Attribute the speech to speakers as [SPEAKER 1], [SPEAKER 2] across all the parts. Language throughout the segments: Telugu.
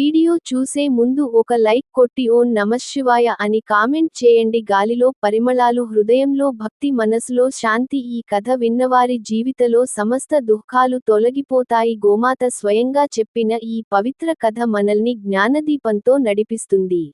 [SPEAKER 1] వీడియో చూసే ముందు ఒక లైక్ కొట్టి ఓ నమశివాయ అని కామెంట్ చేయండి. గాలిలో పరిమళాలు హృదయంలో భక్తి మనసులో శాంతి ఈ కథ విన్నవారి జీవితలో సమస్త దుఃఖాలు తొలగిపోతాయి. గోమాత స్వయంగా చెప్పిన ఈ పవిత్ర కథ మనల్ని జ్ఞానదీపంతో నడిపిస్తుంది.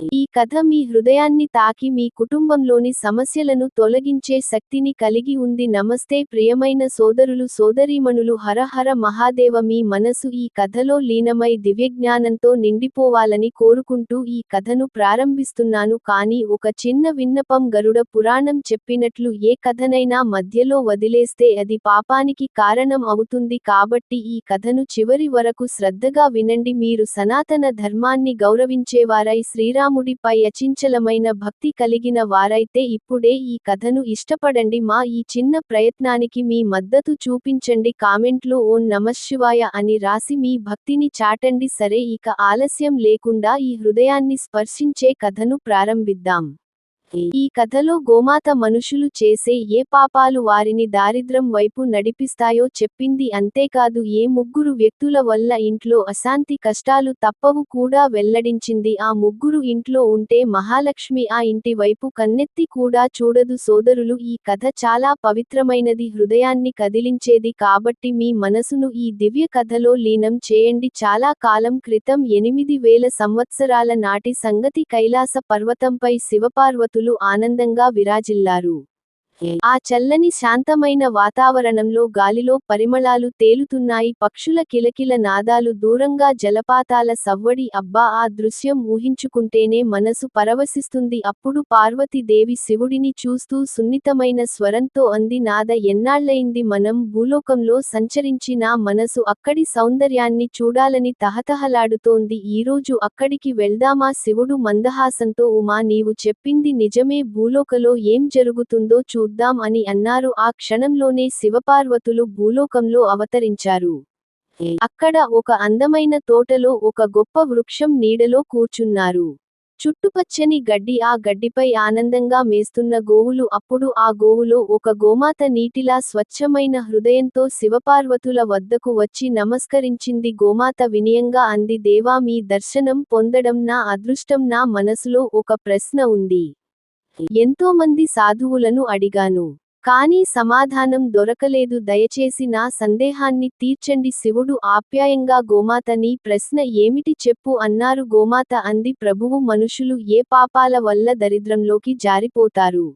[SPEAKER 1] ఈ కథ మీ హృదయాన్ని తాకి మీ కుటుంబంలోని సమస్యలను తొలగించే శక్తిని కలిగి ఉంది. నమస్తే ప్రియమైన సోదరులు సోదరీమణులు హరహర మహాదేవ మీ మనసు ఈ కథలో లీనమై దివ్యజ్ఞానంతో నిండిపోవాలని కోరుకుంటూ ఈ కథను ప్రారంభిస్తున్నాను. కానీ ఒక చిన్న విన్నపం గరుడ పురాణం చెప్పినట్లు ఏ కథనైనా మధ్యలో వదిలేస్తే అది పాపానికి కారణం అవుతుంది కాబట్టి ఈ కథను చివరి వరకు శ్రద్ధగా వినండి. మీరు సనాతన ధర్మాన్ని గౌరవించేవారై శ్రీరాముడిపై అచించలమైన భక్తి కలిగిన వారైతే ఇప్పుడే ఈ కథను ఇష్టపడండి. మా ఈ చిన్న ప్రయత్నానికి మీ మద్దతు చూపించండి. కామెంట్లో ఓం నమశివాయ అని రాసి మీ భక్తిని చాటండి. సరే ఇక ఆలస్యం లేకుండా ఈ హృదయాన్ని స్పర్శించే కథను ప్రారంభిద్దాం. ఈ కథలో గోమాత మనుషులు చేసే ఏ పాపాలు వారిని దారిద్రం వైపు నడిపిస్తాయో చెప్పింది అంతేకాదు ఏ ముగ్గురు వ్యక్తుల వల్ల ఇంట్లో అశాంతి కష్టాలు తప్పవు కూడా వెల్లడించింది. ఆ ముగ్గురు ఇంట్లో ఉంటే మహాలక్ష్మి ఆ ఇంటి వైపు కన్నెత్తి కూడా చూడదు సోదరులు. ఈ కథ చాలా పవిత్రమైనది హృదయాన్ని కదిలించేది కాబట్టి మీ మనసును ఈ దివ్య కథలో లీనం చేయండి. చాలా కాలం క్రితం ఎనిమిది వేల సంవత్సరాల నాటి సంగతి కైలాస పర్వతంపై శివపార్వతులు ఆనందంగా విరాజిల్లారు. ఆ చల్లని శాంతమైన వాతావరణంలో గాలిలో పరిమళాలు తేలుతున్నాయి. పక్షుల కిలకిల నాదాలు దూరంగా జలపాతాల సవ్వడి. అబ్బా ఆ దృశ్యం ఊహించుకుంటేనే మనసు పరవశిస్తుంది. అప్పుడు పార్వతీదేవి శివుడిని చూస్తూ సున్నితమైన స్వరంతో అంది నాద ఎన్నాళ్ళయింది మనం భూలోకంలో సంచరించి నా మనసు అక్కడి సౌందర్యాన్ని చూడాలని తహతహలాడుతోంది. ఈరోజు అక్కడికి వెళ్దామా? శివుడు మందహాసంతో ఉమా నీవు చెప్పింది నిజమే. భూలోకలో ఏం జరుగుతుందో చూ చూద్దాం అని అన్నారు. ఆ క్షణంలోనే శివపార్వతులు భూలోకంలో అవతరించారు. అక్కడ ఒక అందమైన తోటలో ఒక గొప్ప వృక్షం నీడలో కూర్చున్నారు. చుట్టుపచ్చని గడ్డి ఆ గడ్డిపై ఆనందంగా మేస్తున్న గోవులు అప్పుడు ఆ గోవులో ఒక గోమాత నీటిలా స్వచ్ఛమైన హృదయంతో శివపార్వతుల వద్దకు వచ్చి నమస్కరించింది. గోమాత వినయంగా అంది దేవా మీ దర్శనం పొందడం నా అదృష్టం నా మనసులో ఒక ప్రశ్న ఉంది. ఎంతోమంది సాధువులను అడిగాను. కానీ సమాధానం దొరకలేదు. దయచేసి నా సందేహాన్ని తీర్చండి. శివుడు ఆప్యాయంగా గోమాత నీ ప్రశ్న ఏమిటి చెప్పు అన్నారు. గోమాత అంది ప్రభువు మనుషులు ఏ పాపాల వల్ల దరిద్రంలోకి జారిపోతారు?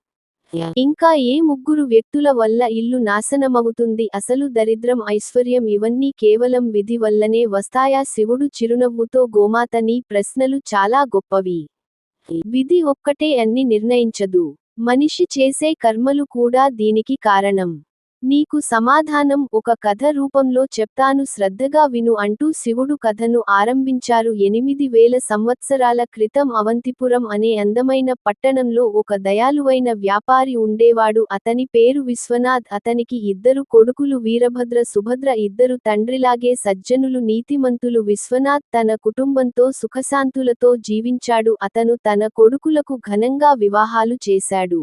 [SPEAKER 1] ఇంకా ఏ ముగ్గురు వ్యక్తుల వల్ల ఇల్లు నాశనమవుతుంది? అసలు దరిద్రం ఐశ్వర్యం ఇవన్నీ కేవలం విధి వల్లనే వస్తాయా? శివుడు చిరునవ్వుతో గోమాత నీ ప్రశ్నలు చాలా గొప్పవి. విధి ఒక్కటే అన్ని నిర్ణయించదు. మనిషి చేసే కర్మలు కూడా దీనికి కారణం. నీకు సమాధానం ఒక కథ రూపంలో చెప్తాను శ్రద్ధగా విను అంటూ శివుడు కథను ఆరంభించారు. ఎనిమిది వేల సంవత్సరాల క్రితం అవంతిపురం అనే అందమైన పట్టణంలో ఒక దయాలువైన వ్యాపారి ఉండేవాడు. అతని పేరు విశ్వనాథ్. అతనికి ఇద్దరు కొడుకులు వీరభద్ర సుభద్ర ఇద్దరు తండ్రిలాగే సజ్జనులు నీతిమంతులు విశ్వనాథ్ తన కుటుంబంతో సుఖశాంతులతో జీవించాడు. అతను తన కొడుకులకు ఘనంగా వివాహాలు చేశాడు.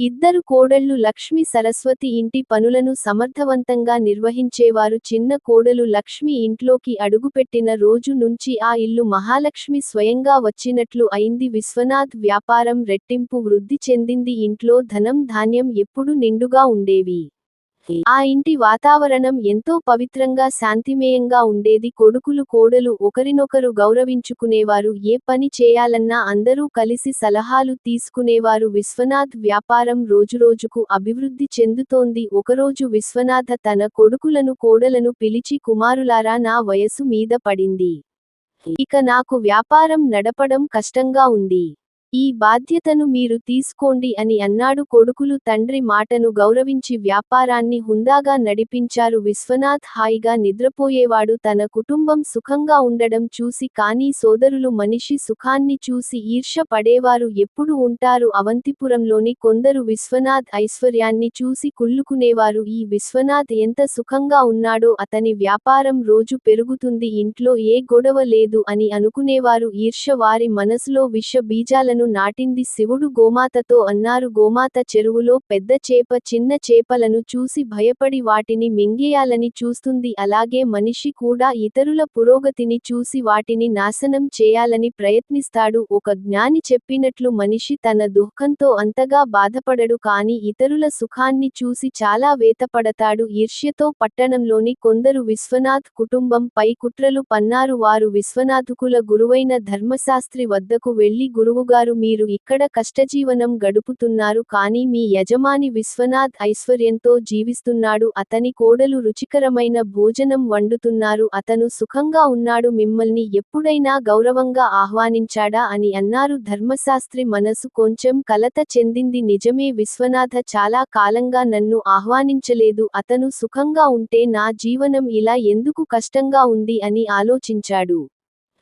[SPEAKER 1] ఇద్దరు కోడళ్ళు లక్ష్మి సరస్వతి ఇంటి పనులను సమర్థవంతంగా నిర్వహించేవారు చిన్న కోడలు లక్ష్మి ఇంట్లోకి అడుగుపెట్టిన రోజు నుంచి ఆ ఇల్లు మహాలక్ష్మి స్వయంగా వచ్చినట్లు అయింది. విశ్వనాథ్ వ్యాపారం రెట్టింపు వృద్ధి చెందింది. ఇంట్లో ధనం ధాన్యం ఎప్పుడు నిండుగా ఉండేవి. ఆ ఇంటి వాతావరణం ఎంతో పవిత్రంగా శాంతిమేయంగా ఉండేది. కొడుకులు కోడలు ఒకరినొకరు గౌరవించుకునేవారు. ఏ పని చేయాలన్నా అందరూ కలిసి సలహాలు తీసుకునేవారు. విశ్వనాథ్ వ్యాపారం రోజురోజుకు అభివృద్ధి చెందుతోంది. ఒకరోజు విశ్వనాథ తన కొడుకులను కోడలను పిలిచి కుమారులారా నా వయసు మీద పడింది. ఇక నాకు వ్యాపారం నడపడం కష్టంగా ఉంది. ఈ బాధ్యతను మీరు తీసుకోండి అని అన్నాడు కొడుకులు తండ్రి మాటను గౌరవించి వ్యాపారాన్ని హుందాగా నడిపించారు. విశ్వనాథ్ హాయిగా నిద్రపోయేవాడు తన కుటుంబం సుఖంగా ఉండడం చూసి కానీ సోదరులు మనిషి సుఖాన్ని చూసి ఈర్ష పడేవారు ఎప్పుడు ఉంటారు. అవంతిపురంలోని కొందరు విశ్వనాథ్ ఐశ్వర్యాన్ని చూసి కుళ్ళుకునేవారు. ఈ విశ్వనాథ్ ఎంత సుఖంగా ఉన్నాడో అతని వ్యాపారం రోజు పెరుగుతుంది. ఇంట్లో ఏ గొడవ లేదు అని అనుకునేవారు. ఈర్ష వారి మనసులో విష బీజాలను చెట్లను నాటింది శివుడు గోమాతతో అన్నారు గోమాత చెరువులో పెద్ద చేప చిన్న చేపలను చూసి భయపడి వాటిని మింగేయాలని చూస్తుంది. అలాగే మనిషి కూడా ఇతరుల పురోగతిని చూసి వాటిని నాశనం చేయాలని ప్రయత్నిస్తాడు. ఒక జ్ఞాని చెప్పినట్లు మనిషి తన దుఃఖంతో అంతగా బాధపడడు కాని ఇతరుల సుఖాన్ని చూసి చాలా వేతపడతాడు. ఈర్ష్యతో పట్టణంలోని కొందరు విశ్వనాథ్ కుటుంబం పై కుట్రలు పన్నారు. వారు విశ్వనాథుకుల గురువైన ధర్మశాస్త్రి వద్దకు వెళ్ళి గురువుగారు మీరు ఇక్కడ కష్టజీవనం గడుపుతున్నారు కానీ మీ యజమాని విశ్వనాథ్ ఐశ్వర్యంతో జీవిస్తున్నాడు. అతని కోడలు రుచికరమైన భోజనం వండుతున్నారు. అతను సుఖంగా ఉన్నాడు. మిమ్మల్ని ఎప్పుడైనా గౌరవంగా ఆహ్వానించాడా అని అన్నారు. ధర్మశాస్త్రి మనసు కొంచెం కలత చెందింది. నిజమే విశ్వనాథ చాలా కాలంగా నన్ను ఆహ్వానించలేదు. అతను సుఖంగా ఉంటే నా జీవనం ఇలా ఎందుకు కష్టంగా ఉంది అని ఆలోచించాడు.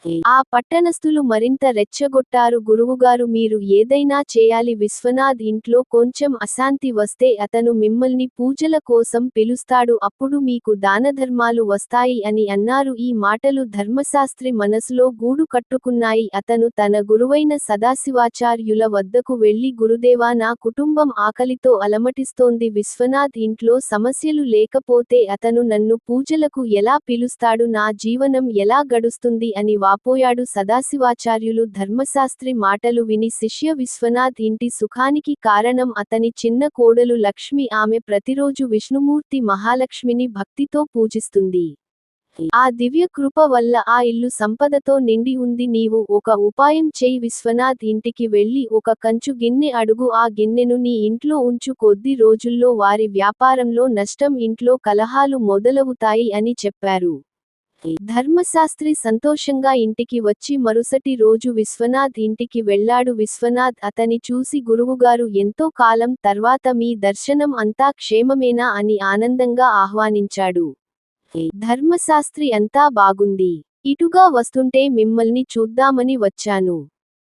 [SPEAKER 1] ఆ పట్టణస్థులు మరింత రెచ్చగొట్టారు. గురువుగారు మీరు ఏదైనా చేయాలి. విశ్వనాథ్ ఇంట్లో కొంచెం అశాంతి వస్తే అతను మిమ్మల్ని పూజల కోసం పిలుస్తాడు. అప్పుడు మీకు దానధర్మాలు వస్తాయి అని అన్నారు. ఈ మాటలు ధర్మశాస్త్రి మనసులో గూడు కట్టుకున్నాయి. అతను తన గురువైన సదాశివాచార్యుల వద్దకు వెళ్ళి గురుదేవా నా కుటుంబం ఆకలితో అలమటిస్తోంది. విశ్వనాథ్ ఇంట్లో సమస్యలు లేకపోతే అతను నన్ను పూజలకు ఎలా పిలుస్తాడు? నా జీవనం ఎలా గడుస్తుంది? అని వాపోయాడు సదాశివాచార్యులు ధర్మశాస్త్రి మాటలు విని శిష్య విశ్వనాథ్ ఇంటి సుఖానికి కారణం అతని చిన్న కోడలు లక్ష్మి ఆమె ప్రతిరోజు విష్ణుమూర్తి మహాలక్ష్మిని భక్తితో పూజిస్తుంది. ఆ దివ్య కృప వల్ల ఆ ఇల్లు సంపదతో నిండి ఉంది. నీవు ఒక ఉపాయం చేయి. విశ్వనాథ్ ఇంటికి వెళ్ళి ఒక కంచు గిన్నె అడుగు. ఆ గిన్నెను నీ ఇంట్లో ఉంచు. కొద్ది రోజుల్లో వారి వ్యాపారంలో నష్టం. ఇంట్లో కలహాలు మొదలవుతాయి అని చెప్పారు. ధర్మశాస్త్రి సంతోషంగా ఇంటికి వచ్చి మరుసటి రోజు విశ్వనాథ్ ఇంటికి వెళ్ళాడు. విశ్వనాథ్ అతని చూసి గురువుగారు ఎంతో కాలం తర్వాత మీ దర్శనం అంతా క్షేమమేనా? అని ఆనందంగా ఆహ్వానించాడు. ధర్మశాస్త్రి అంతా బాగుంది. ఇటుగా వస్తుంటే మిమ్మల్ని చూద్దామని వచ్చాను.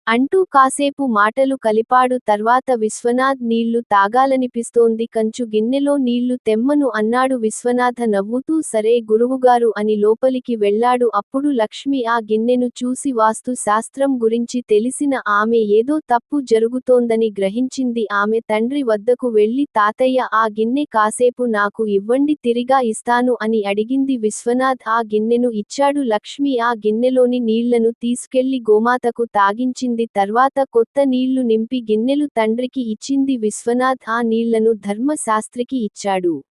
[SPEAKER 1] అంటూ కాసేపు మాటలు కలిపాడు. తర్వాత విశ్వనాథ్ నీళ్ళు తాగాలనిపిస్తోంది. కంచు గిన్నెలో నీళ్ళు తెమ్మను అన్నాడు విశ్వనాథ నవ్వుతూ. సరే గురువుగారు అని లోపలికి వెళ్ళాడు. అప్పుడు లక్ష్మి ఆ గిన్నెను చూసి వాస్తు శాస్త్రం గురించి తెలిసిన ఆమె ఏదో తప్పు జరుగుతోందని గ్రహించింది. ఆమె తండ్రి వద్దకు వెళ్ళి తాతయ్య ఆ గిన్నె కాసేపు నాకు ఇవ్వండి తిరిగా ఇస్తాను అని అడిగింది విశ్వనాథ్. ఆ గిన్నెను ఇచ్చాడు లక్ష్మి. ఆ గిన్నెలోని నీళ్ళను తీసుకెళ్ళి గోమాతకు తాగించింది. తర్వాత కొత్త నీళ్ళు నింపి గిన్నెలు తండ్రికి ఇచ్చింది విశ్వనాథ్. ఆ నీళ్ళను ధర్మశాస్త్రికి ఇచ్చాడు.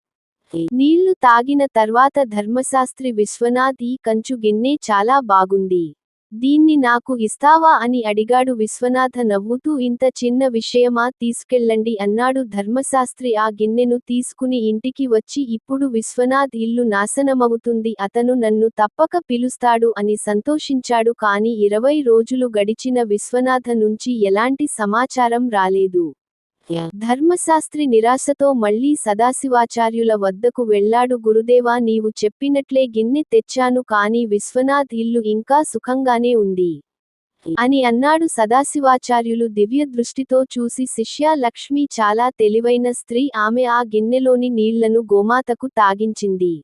[SPEAKER 1] నీళ్ళు తాగిన తర్వాత ధర్మశాస్త్రి విశ్వనాథ్ ఈ కంచు గిన్నె చాలా బాగుంది. దీన్ని నాకు ఇస్తావా అని అడిగాడు విశ్వనాథ నవ్వుతూ ఇంత చిన్న విషయమా? తీసుకెళ్ళండి అన్నాడు ధర్మశాస్త్రి. ఆ గిన్నెను తీసుకుని ఇంటికి వచ్చి ఇప్పుడు విశ్వనాథ్ ఇల్లు నాశనమవుతుంది అతను నన్ను తప్పక పిలుస్తాడు అని సంతోషించాడు. కాని ఇరవై రోజులు గడిచిన విశ్వనాథ నుంచి ఎలాంటి సమాచారం రాలేదు. ధర్మశాస్త్రి నిరాశతో మళ్ళీ సదాశివాచార్యుల వద్దకు వెళ్ళాడు గురుదేవా నీవు చెప్పినట్లే గిన్నె తెచ్చాను కాని విశ్వనాథ్ ఇల్లు ఇంకా సుఖంగానే ఉంది. అని అన్నాడు సదాశివాచార్యులు దివ్య దృష్టితో చూసి శిష్య లక్ష్మి చాలా తెలివైన స్త్రీ ఆమె ఆ గిన్నెలోని నీళ్ళను గోమాతకు తాగించింది.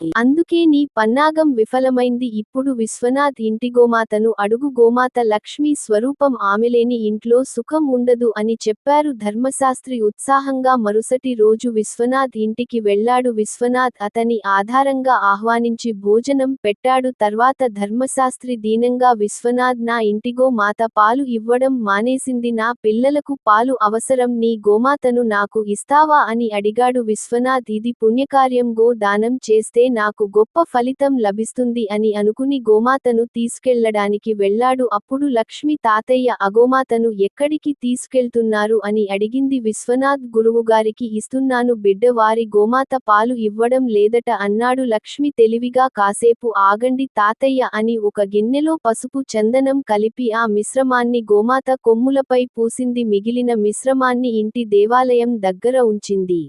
[SPEAKER 1] అందుకే నీ పన్నాగం విఫలమైంది. ఇప్పుడు విశ్వనాథ్ ఇంటి గోమాతను అడుగు. గోమాత లక్ష్మీ స్వరూపం ఆమెలేని ఇంట్లో సుఖం ఉండదు అని చెప్పారు ధర్మశాస్త్రి ఉత్సాహంగా. మరుసటి రోజు విశ్వనాథ్ ఇంటికి వెళ్ళాడు. విశ్వనాథ్ అతని ఆధారంగా ఆహ్వానించి భోజనం పెట్టాడు. తర్వాత ధర్మశాస్త్రి దీనంగా విశ్వనాథ్ నా ఇంటిగో మాత పాలు ఇవ్వడం మానేసింది. నా పిల్లలకు పాలు అవసరం. నీ గోమాతను నాకు ఇస్తావా అని అడిగాడు విశ్వనాథ్. ఇది పుణ్యకార్యం. గో దానం చేస్తే నాకు గొప్ప ఫలితం లభిస్తుంది అని అనుకుని గోమాతను తీసుకెళ్ళడానికి వెళ్ళాడు. అప్పుడు లక్ష్మి తాతయ్య అగోమాతను ఎక్కడికి తీసుకెళ్తున్నారు అని అడిగింది. విశ్వనాథ్ గురువుగారికి ఇస్తున్నాను బిడ్డ వారి గోమాత పాలు ఇవ్వడం లేదట అన్నాడు లక్ష్మి తెలివిగా. కాసేపు ఆగండి తాతయ్య అని ఒక గిన్నెలో పసుపు చందనం కలిపి ఆ మిశ్రమాన్ని గోమాత కొమ్ములపై పూసింది. మిగిలిన మిశ్రమాన్ని ఇంటి దేవాలయం దగ్గర ఉంచింది.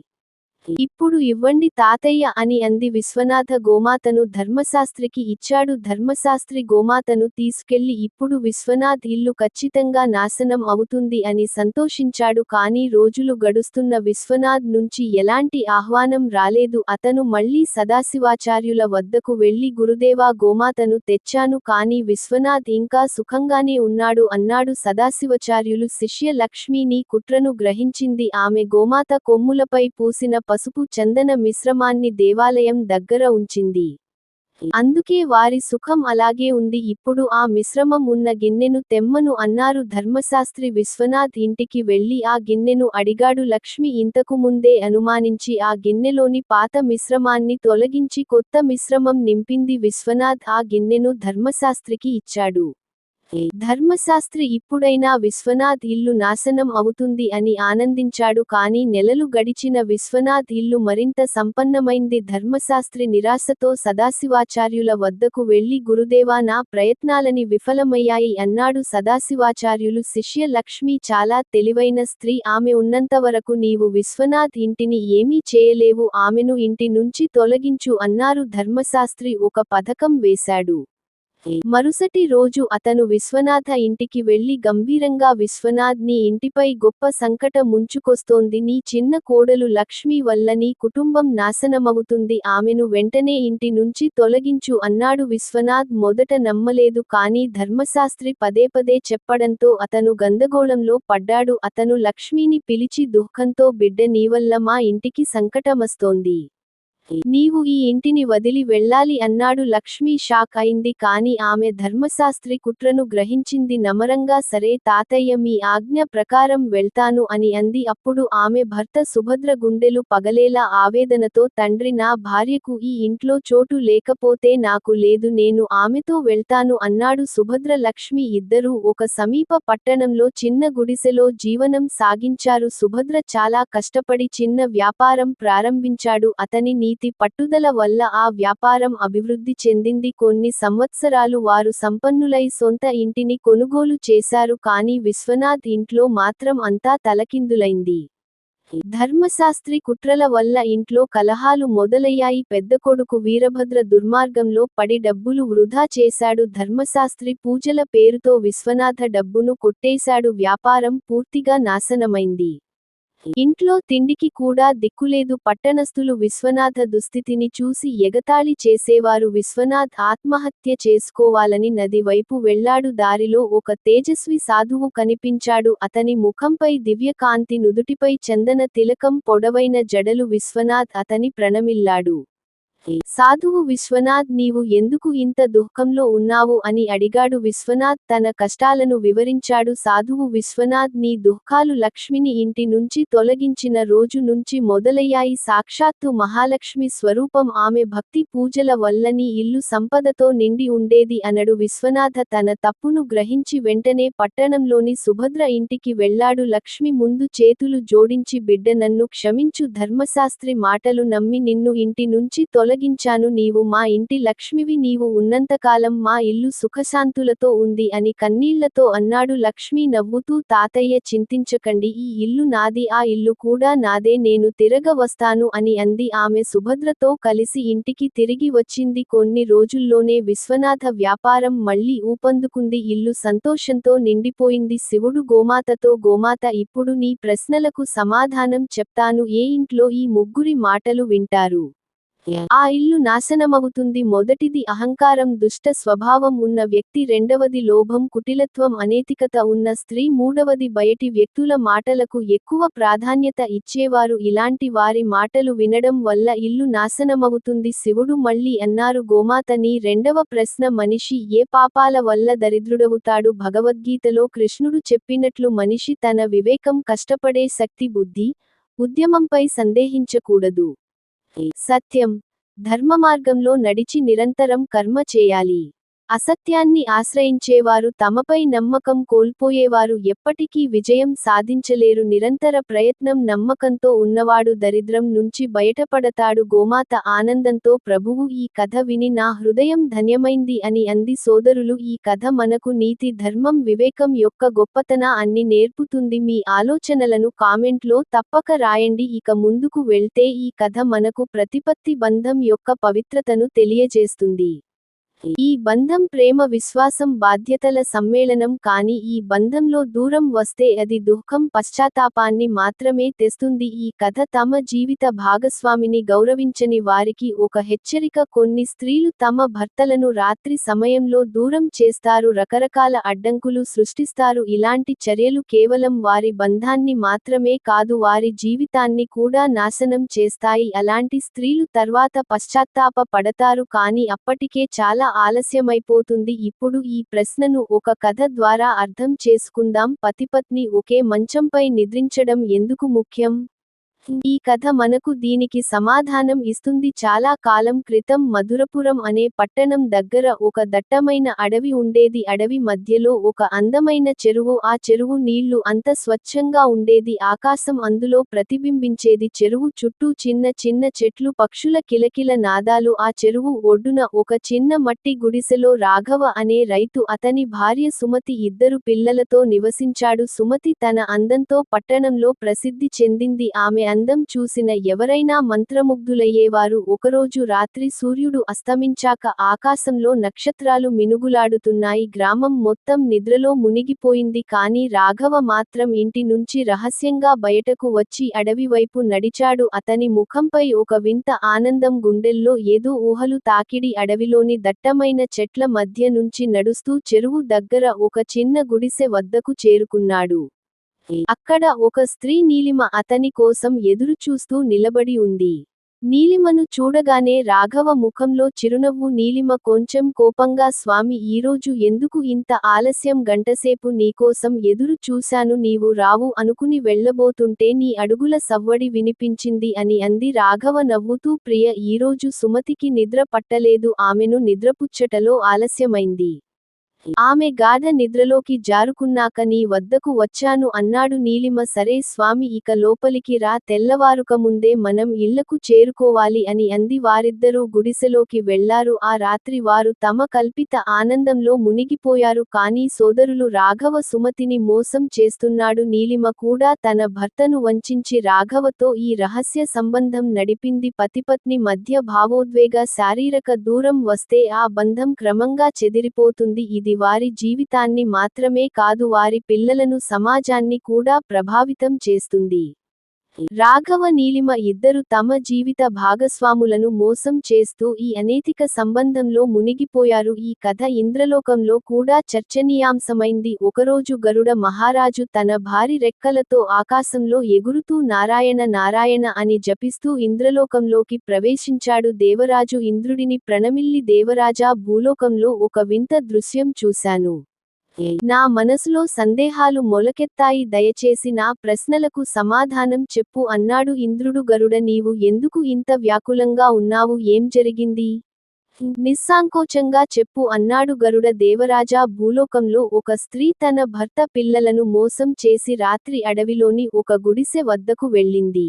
[SPEAKER 1] ఇప్పుడు ఇవ్వండి తాతయ్య అని అంది విశ్వనాథ గోమాతను ధర్మశాస్త్రికి ఇచ్చాడు ధర్మశాస్త్రి గోమాతను తీసుకెళ్ళి ఇప్పుడు విశ్వనాథ్ ఇల్లు ఖచ్చితంగా నాశనం అవుతుంది అని సంతోషించాడు కానీ రోజులు గడుస్తున్న విశ్వనాథ్ నుంచి ఎలాంటి ఆహ్వానం రాలేదు. అతను మళ్ళీ సదాశివాచార్యుల వద్దకు వెళ్ళి గురుదేవా గోమాతను తెచ్చాను కానీ విశ్వనాథ్ ఇంకా సుఖంగానే ఉన్నాడు అన్నాడు సదాశివాచార్యులు. శిష్య లక్ష్మిని కుట్రను గ్రహించింది. ఆమె గోమాత కొమ్ములపై పూసిన పసుపు చందన మిశ్రమాన్ని దేవాలయం దగ్గర ఉంచింది. అందుకే వారి సుఖం అలాగే ఉంది. ఇప్పుడు ఆ మిశ్రమం ఉన్న గిన్నెను తెమ్మను అన్నారు ధర్మశాస్త్రి విశ్వనాథ్. ఇంటికి వెళ్ళి ఆ గిన్నెను అడిగాడు లక్ష్మి. ఇంతకు ముందే అనుమానించి ఆ గిన్నెలోని పాత మిశ్రమాన్ని తొలగించి కొత్త మిశ్రమం నింపింది విశ్వనాథ్. ఆ గిన్నెను ధర్మశాస్త్రికి ఇచ్చాడు. ధర్మశాస్త్రి ఇప్పుడైనా విశ్వనాథ్ ఇల్లు నాశనం అవుతుంది అని ఆనందించాడు కానీ నెలలు గడిచిన విశ్వనాథ్ ఇల్లు మరింత సంపన్నమైంది. ధర్మశాస్త్రి నిరాశతో సదాశివాచార్యుల వద్దకు వెళ్ళి గురుదేవా నా ప్రయత్నాలని విఫలమయ్యాయి అన్నాడు సదాశివాచార్యులు. శిష్య లక్ష్మి చాలా తెలివైన స్త్రీ ఆమె ఉన్నంతవరకు నీవు విశ్వనాథ్ ఇంటిని ఏమీ చేయలేవు ఆమెను ఇంటి నుంచి తొలగించు అన్నారు ధర్మశాస్త్రి. ఒక పథకం వేశాడు. మరుసటి రోజు అతను విశ్వనాథ ఇంటికి వెళ్ళి గంభీరంగా విశ్వనాథ్ నీ ఇంటిపై గొప్ప సంకట ముంచుకొస్తోంది. నీ చిన్న కోడలు లక్ష్మి వల్ల నీ కుటుంబం నాశనమవుతుంది. ఆమెను వెంటనే ఇంటి నుంచి తొలగించు అన్నాడు విశ్వనాథ్. మొదట నమ్మలేదు కానీ ధర్మశాస్త్రి పదే పదే చెప్పడంతో అతను గందగోళంలో పడ్డాడు. అతను లక్ష్మిని పిలిచి దుఃఖంతో బిడ్డ నీవల్ల మా ఇంటికి సంకటమస్తోంది. నీవు ఈ ఇంటిని వదిలి వెళ్ళాలి అన్నాడు లక్ష్మీ షాక్ అయింది కాని ఆమె ధర్మశాస్త్రి కుట్రను గ్రహించింది నమరంగా సరే తాతయ్య మీ ఆజ్ఞ ప్రకారం వెళ్తాను అని అంది. అప్పుడు ఆమె భర్త సుభద్ర గుండెలు పగలేలా ఆవేదనతో తండ్రి నా భార్యకు ఈ ఇంట్లో చోటు లేకపోతే నాకు లేదు నేను ఆమెతో వెళ్తాను అన్నాడు సుభద్ర. లక్ష్మి ఇద్దరూ ఒక సమీప పట్టణంలో చిన్న గుడిసెలో జీవనం సాగించారు. సుభద్ర చాలా కష్టపడి చిన్న వ్యాపారం ప్రారంభించాడు. అతని నీతి పట్టుదల వల్ల ఆ వ్యాపారం అభివృద్ధి చెందింది. కొన్ని సంవత్సరాలు వారు సంపన్నులై సొంత ఇంటిని కొనుగోలు చేశారు కానీ విశ్వనాథ్ ఇంట్లో మాత్రం అంతా తలకిందులైంది. ధర్మశాస్త్రి కుట్రల వల్ల ఇంట్లో కలహాలు మొదలయ్యాయి. పెద్ద కొడుకు వీరభద్ర దుర్మార్గంలో పడి డబ్బులు వృధా చేశాడు. ధర్మశాస్త్రి పూజల పేరుతో విశ్వనాథ డబ్బును కొట్టేశాడు. వ్యాపారం పూర్తిగా నాశనమైంది. ఇంట్లో తిండికి కూడా దిక్కులేదు. పట్టణస్థులు విశ్వనాథ దుస్థితిని చూసి ఎగతాళి చేసేవారు. విశ్వనాథ్ ఆత్మహత్య చేసుకోవాలని నది వైపు వెళ్ళాడు. దారిలో ఒక తేజస్వి సాధువు కనిపించాడు. అతని ముఖంపై దివ్యకాంతి నుదుటిపై చందన తిలకం పొడవైన జడలు విశ్వనాథ్ అతని ప్రణమిల్లాడు. సాధువు విశ్వనాథ్ నీవు ఎందుకు ఇంత దుఃఖంలో ఉన్నావు అని అడిగాడు విశ్వనాథ్. తన కష్టాలను వివరించాడు సాధువు విశ్వనాథ్ నీ దుఃఖాలు లక్ష్మిని ఇంటి నుంచి తొలగించిన రోజు నుంచి మొదలయ్యాయి. సాక్షాత్తు మహాలక్ష్మి స్వరూపం ఆమె భక్తి పూజల వల్ల నీ ఇల్లు సంపదతో నిండి ఉండేది అనడు విశ్వనాథ. తన తప్పును గ్రహించి వెంటనే పట్టణంలోని సుభద్ర ఇంటికి వెళ్ళాడు లక్ష్మి ముందు చేతులు జోడించి బిడ్డ నన్ను క్షమించు. ధర్మశాస్త్రి మాటలు నమ్మి నిన్ను ఇంటి నుంచి తొలగించాను నీవు మా ఇంటి లక్ష్మివి నీవు ఉన్నంతకాలం మా ఇల్లు సుఖశాంతులతో ఉంది అని కన్నీళ్ళతో అన్నాడు లక్ష్మి నవ్వుతూ తాతయ్య చింతించకండి ఈ ఇల్లు నాది ఆ ఇల్లు కూడా నాదే నేను తిరగ వస్తాను అని అంది ఆమె సుభద్రతో కలిసి ఇంటికి తిరిగి వచ్చింది. కొన్ని రోజుల్లోనే విశ్వనాథ వ్యాపారం మళ్ళీ ఊపందుకుంది. ఇల్లు సంతోషంతో నిండిపోయింది. శివుడు గోమాతతో గోమాత ఇప్పుడు నీ ప్రశ్నలకు సమాధానం చెప్తాను. ఏ ఇంట్లో ఈ ముగ్గురి మాటలు వింటారు? ఆ ఇల్లు నాశనమవుతుంది. మొదటిది అహంకారం దుష్ట స్వభావం ఉన్న వ్యక్తి రెండవది లోభం కుటిలత్వం అనేతికత ఉన్న స్త్రీ మూడవది బయటి వ్యక్తుల మాటలకు ఎక్కువ ప్రాధాన్యత ఇచ్చేవారు. ఇలాంటి వారి మాటలు వినడం వల్ల ఇల్లు నాశనమవుతుంది. శివుడు మళ్ళీ అన్నారు గోమాతని రెండవ ప్రశ్న మనిషి ఏ పాపాల వల్ల దరిద్రుడవుతాడు? భగవద్గీతలో కృష్ణుడు చెప్పినట్లు మనిషి తన వివేకం కష్టపడే శక్తి బుద్ధి ఉద్యమంపై సందేహించకూడదు. సత్యం. ధర్మమార్గంలో నడిచి నిరంతరం కర్మ చేయాలి. అసత్యాన్ని ఆశ్రయించేవారు తమపై నమ్మకం కోల్పోయేవారు ఎప్పటికీ విజయం సాధించలేరు. నిరంతర ప్రయత్నం నమ్మకంతో ఉన్నవాడు దరిద్రం నుంచి బయటపడతాడు. గోమాత ఆనందంతో ప్రభువు ఈ కథ విని నా హృదయం ధన్యమైంది అని అంది. సోదరులు ఈ కథ మనకు నీతి ధర్మం వివేకం యొక్క గొప్పతన అన్ని నేర్పుతుంది. మీ ఆలోచనలను కామెంట్లో తప్పక రాయండి. ఇక ముందుకు వెళ్తే ఈ కథ మనకు ప్రతిపత్తి బంధం యొక్క పవిత్రతను తెలియజేస్తుంది. ఈ బంధం ప్రేమ విశ్వాసం బాధ్యతల సమ్మేళనం కాని ఈ బంధంలో దూరం వస్తే అది దుఃఖం పశ్చాత్తాపాన్ని మాత్రమే తెస్తుంది. ఈ కథ తమ జీవిత భాగస్వామిని గౌరవించని వారికి ఒక హెచ్చరిక. కొన్ని స్త్రీలు తమ భర్తలను రాత్రి సమయంలో దూరం చేస్తారు రకరకాల అడ్డంకులు సృష్టిస్తారు. ఇలాంటి చర్యలు కేవలం వారి బంధాన్ని మాత్రమే కాదు వారి జీవితాన్ని కూడా నాశనం చేస్తాయి. అలాంటి స్త్రీలు తర్వాత పశ్చాత్తాప పడతారు కానీ అప్పటికే చాలా ఆలస్యమైపోతుంది. ఇప్పుడు ఈ ప్రశ్నను ఒక కథ ద్వారా అర్థం చేసుకుందాం. పతిపత్ని ఒకే మంచంపై నిద్రించడం ఎందుకు ముఖ్యం? ఈ కథ మనకు దీనికి సమాధానం ఇస్తుంది. చాలా కాలం క్రితం మధురపురం అనే పట్టణం దగ్గర ఒక దట్టమైన అడవి ఉండేది. అడవి మధ్యలో ఒక అందమైన చెరువు. ఆ చెరువు నీళ్ళు అంత స్వచ్ఛంగా ఉండేది. ఆకాశం అందులో ప్రతిబింబించేది. చెరువు చుట్టూ చిన్న చిన్న చెట్లు పక్షుల కిలకిల నాదాలు. ఆ చెరువు ఒడ్డున ఒక చిన్న మట్టి గుడిసెలో రాఘవ అనే రైతు అతని భార్య సుమతి ఇద్దరు పిల్లలతో నివసించాడు. సుమతి తన అందంతో పట్టణంలో ప్రసిద్ధి చెందింది. ఆమె అందం చూసిన ఎవరైనా మంత్రముగ్ధులయ్యేవారు ఒకరోజు రాత్రి సూర్యుడు అస్తమించాక ఆకాశంలో నక్షత్రాలు మినుగులాడుతున్నాయి. గ్రామం మొత్తం నిద్రలో మునిగిపోయింది కానీ రాఘవ మాత్రం ఇంటి నుంచి రహస్యంగా బయటకు వచ్చి అడవి వైపు నడిచాడు. అతని ముఖంపై ఒక వింత ఆనందం గుండెల్లో ఏదో ఊహలు తాకిడి అడవిలోని దట్టమైన చెట్ల మధ్య నుంచి నడుస్తూ చెరువు దగ్గర ఒక చిన్న గుడిసె వద్దకు చేరుకున్నాడు. అక్కడ ఒక స్త్రీ నీలిమ అతని కోసం ఎదురుచూస్తూ నిలబడి ఉంది. నీలిమను చూడగానే రాఘవ ముఖంలో చిరునవ్వు నీలిమ కొంచెం కోపంగా స్వామి ఈరోజు ఎందుకు ఇంత ఆలస్యం? గంటసేపు నీకోసం ఎదురు చూశాను నీవు రావు అనుకుని వెళ్ళబోతుంటే నీ అడుగుల సవ్వడి వినిపించింది అని అంది రాఘవ నవ్వుతూ ప్రియ ఈరోజు సుమతికి నిద్ర పట్టలేదు ఆమెను నిద్రపుచ్చటలో ఆలస్యమైంది. ఆమె గాఢ నిద్రలోకి జారుకున్నాక నీ వద్దకు వచ్చాను అన్నాడు నీలిమ. సరే స్వామి ఇక లోపలికి రా తెల్లవారుకముందే మనం ఇళ్ళకు చేరుకోవాలి అని అంది. వారిద్దరూ గుడిసెలోకి వెళ్ళారు. ఆ రాత్రి వారు తమ కల్పిత ఆనందంలో మునిగిపోయారు. కానీ సోదరులు రాఘవ సుమతిని మోసం చేస్తున్నాడు. నీలిమ కూడా తన భర్తను వంచించి రాఘవతో ఈ రహస్య సంబంధం నడిపింది. పతిపత్ని మధ్య భావోద్వేగ శారీరక దూరం వస్తే ఆ బంధం క్రమంగా చెదిరిపోతుంది. ఇది వారి జీవితాన్ని మాత్రమే కాదు వారి పిల్లలను సమాజాన్ని కూడా ప్రభావితం చేస్తుంది. రాఘవ నీలిమ ఇద్దరు తమ జీవిత భాగస్వాములను మోసం చేస్తూ ఈ అనైతిక సంబంధంలో మునిగిపోయారు. ఈ కథ ఇంద్రలోకంలో కూడా చర్చనీయాంశమైంది. ఒకరోజు గరుడ మహారాజు తన భారీ రెక్కలతో ఆకాశంలో ఎగురుతూ నారాయణ నారాయణ అని జపిస్తూ ఇంద్రలోకంలోకి ప్రవేశించాడు. దేవరాజు ఇంద్రుడిని ప్రణమిల్లి దేవరాజా భూలోకంలో ఒక వింత దృశ్యం చూశాను. నా మనసులో సందేహాలు మొలకెత్తాయి దయచేసి నా ప్రశ్నలకు సమాధానం చెప్పు అన్నాడు ఇంద్రుడు గరుడ. నీవు ఎందుకు ఇంత వ్యాకులంగా ఉన్నావు? ఏం జరిగింది? నిస్సాంకోచంగా చెప్పు అన్నాడు గరుడ. దేవరాజా భూలోకంలో ఒక స్త్రీ తన భర్త పిల్లలను మోసం చేసి రాత్రి అడవిలోని ఒక గుడిసె వద్దకు వెళ్ళింది.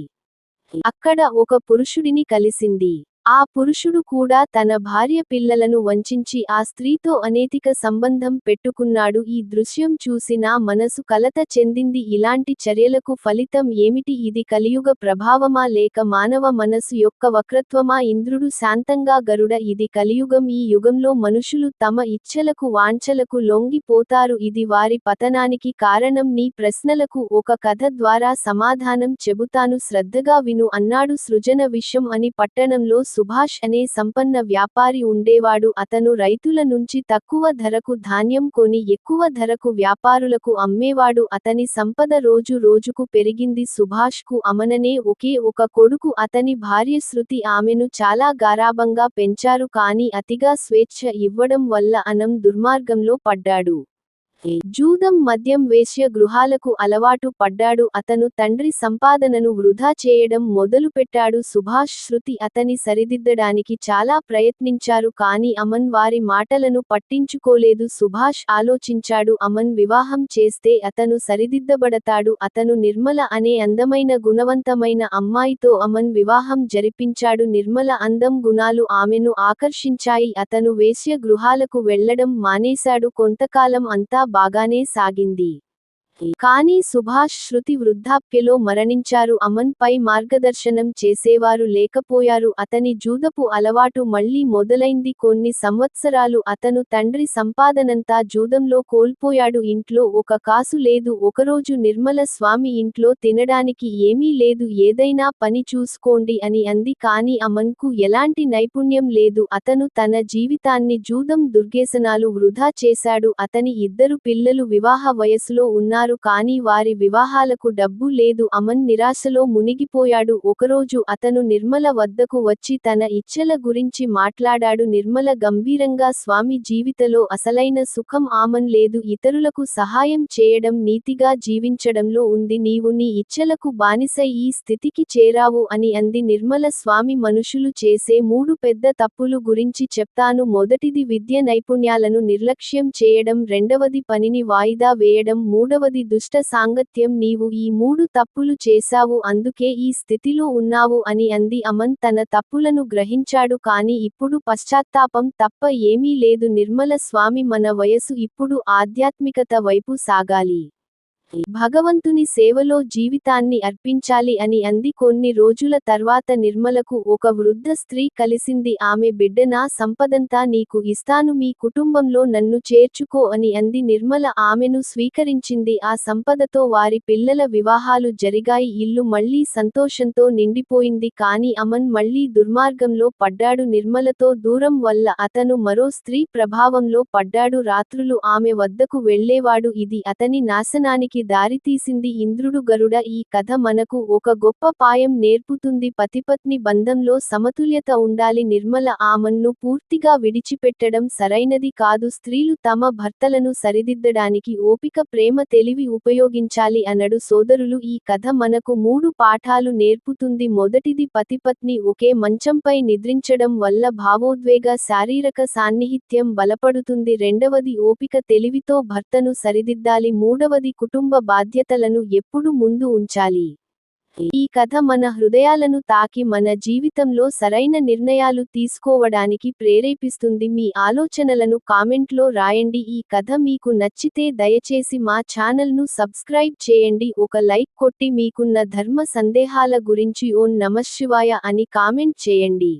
[SPEAKER 1] అక్కడ ఒక పురుషుడిని కలిసింది. ఆ పురుషుడు కూడా తన భార్య పిల్లలను వంచించి ఆ స్త్రీతో అనేతిక సంబంధం పెట్టుకున్నాడు. ఈ దృశ్యం చూసినా మనసు కలత చెందింది. ఇలాంటి చర్యలకు ఫలితం ఏమిటి? ఇది కలియుగ ప్రభావమా లేక మానవ మనసు యొక్క వక్రత్వమా? ఇంద్రుడు శాంతంగా గరుడ ఇది కలియుగం. ఈ యుగంలో మనుషులు తమ ఇచ్ఛలకు వాంఛలకు లొంగిపోతారు. ఇది వారి పతనానికి కారణం. నీ ప్రశ్నలకు ఒక కథ ద్వారా సమాధానం చెబుతాను. శ్రద్ధగా విను. అన్నాడు సృజన విషం అని పట్టణంలో సుభాష్ అనే సంపన్న వ్యాపారి ఉండేవాడు. అతను రైతుల నుంచి తక్కువ ధరకు ధాన్యం కొని ఎక్కువ ధరకు వ్యాపారులకు అమ్మేవాడు. అతని సంపద రోజు రోజుకు పెరిగింది. సుభాష్కు అమననే ఒకే ఒక కొడుకు. అతని భార్య శృతి ఆమెను చాలా గారాబంగా పెంచారు. కాని అతిగా స్వేచ్ఛ ఇవ్వడం వల్ల అనం దుర్మార్గంలో పడ్డాడు. జూదం మద్యం వేశ్య గృహాలకు అలవాటు పడ్డాడు. అతను తండ్రి సంపాదనను వృధా చేయడం మొదలుపెట్టాడు. సుభాష్ శృతి అతని సరిదిద్దడానికి చాలా ప్రయత్నించారు. కానీ అమన్ వారి మాటలను పట్టించుకోలేదు. సుభాష్ ఆలోచించాడు. అమన్ వివాహం చేస్తే అతను సరిదిద్దబడతాడు. అతను నిర్మల అనే అందమైన గుణవంతమైన అమ్మాయితో అమన్ వివాహం జరిపించాడు. నిర్మల అందం గుణాలు ఆమెను ఆకర్షించాయి. అతను వేశ్య గృహాలకు వెళ్ళడం మానేశాడు. కొంతకాలం అంతా బాగానే సాగింది. కానీ సుభాష్ శృతి వృద్ధాప్యలో మరణించారు. అమన్ పై మార్గదర్శనం చేసేవారు లేకపోయారు. అతని జూదపు అలవాటు మళ్ళీ మొదలైంది. కొన్ని సంవత్సరాలు అతను తండ్రి సంపాదనంతా జూదంలో కోల్పోయాడు. ఇంట్లో ఒక కాసు లేదు. ఒకరోజు నిర్మల స్వామి ఇంట్లో తినడానికి ఏమీ లేదు. ఏదైనా పని చూసుకోండి అని అంది. కానీ అమన్కు ఎలాంటి నైపుణ్యం లేదు. అతను తన జీవితాన్ని జూదం దుర్గేసనాలు వృధా చేశాడు. అతని ఇద్దరు పిల్లలు వివాహ వయసులో ఉన్నారు. కానీ వారి వివాహాలకు డబ్బు లేదు. అమన్ నిరాశలో మునిగిపోయాడు. ఒకరోజు అతను నిర్మల వద్దకు వచ్చి తన ఇచ్చల గురించి మాట్లాడాడు. నిర్మల గంభీరంగా స్వామి జీవితలో అసలైన సుఖం ఆమన్ లేదు. ఇతరులకు సహాయం చేయడం నీతిగా జీవించడంలో ఉంది. నీవు నీ ఇచ్చలకు బానిసై ఈ స్థితికి చేరావు అని అంది నిర్మల. స్వామి మనుషులు చేసే మూడు పెద్ద తప్పులు గురించి చెప్తాను. మొదటిది విద్య నైపుణ్యాలను నిర్లక్ష్యం చేయడం రెండవది పనిని వాయిదా వేయడం మూడవది దుష్ట సాంగత్యం నీవు ఈ మూడు తప్పులు చేశావు అందుకే ఈ స్థితిలో ఉన్నావు అని అంది అమన్. తన తప్పులను గ్రహించాడు కాని ఇప్పుడు పశ్చాత్తాపం తప్ప ఏమీ లేదు. నిర్మల స్వామి మన వయసు ఇప్పుడు ఆధ్యాత్మికత వైపు సాగాలి. భగవంతుని సేవలో జీవితాన్ని అర్పించాలి అని అంది. కొన్ని రోజుల తర్వాత నిర్మలకు ఒక వృద్ధ స్త్రీ కలిసింది. ఆమె బిడ్డ నా సంపదంతా నీకు ఇస్తాను. మీ కుటుంబంలో నన్ను చేర్చుకో అని అంది. నిర్మల ఆమెను స్వీకరించింది. ఆ సంపదతో వారి పిల్లల వివాహాలు జరిగాయి. ఇల్లు మళ్ళీ సంతోషంతో నిండిపోయింది. కాని అమన్ మళ్ళీ దుర్మార్గంలో పడ్డాడు. నిర్మలతో దూరం వల్ల అతను మరో స్త్రీ ప్రభావంలో పడ్డాడు. రాత్రులు ఆమె వద్దకు వెళ్ళేవాడు. ఇది అతని నాశనానికి దారితీసింది ఇంద్రుడు గరుడ. ఈ కథ మనకు ఒక గొప్ప పాయం నేర్పుతుంది. పతిపత్ని బంధంలో సమతుల్యత ఉండాలి. నిర్మల ఆమన్ను పూర్తిగా విడిచిపెట్టడం సరైనది కాదు. స్త్రీలు తమ భర్తలను సరిదిద్దడానికి ఓపిక ప్రేమ తెలివి ఉపయోగించాలి అనడు సోదరులు. ఈ కథ మనకు మూడు పాఠాలు నేర్పుతుంది. మొదటిది పతిపత్ని ఒకే మంచంపై నిద్రించడం వల్ల భావోద్వేగ శారీరక సాన్నిహిత్యం బలపడుతుంది. రెండవది ఓపిక తెలివితో భర్తను సరిదిద్దాలి. మూడవది కుటుంబ కుటుంబ బాధ్యతలను ఎప్పుడు ముందు ఉంచాలి. ఈ కథ మన హృదయాలను తాకి మన జీవితంలో సరైన నిర్ణయాలు తీసుకోవడానికి ప్రేరేపిస్తుంది. మీ ఆలోచనలను కామెంట్లో రాయండి. ఈ కథ మీకు నచ్చితే దయచేసి మా ఛానల్ను సబ్స్క్రైబ్ చేయండి. ఒక లైక్ కొట్టి మీకున్న ధర్మ సందేహాల గురించి ఓం నమశివాయ అని కామెంట్ చేయండి.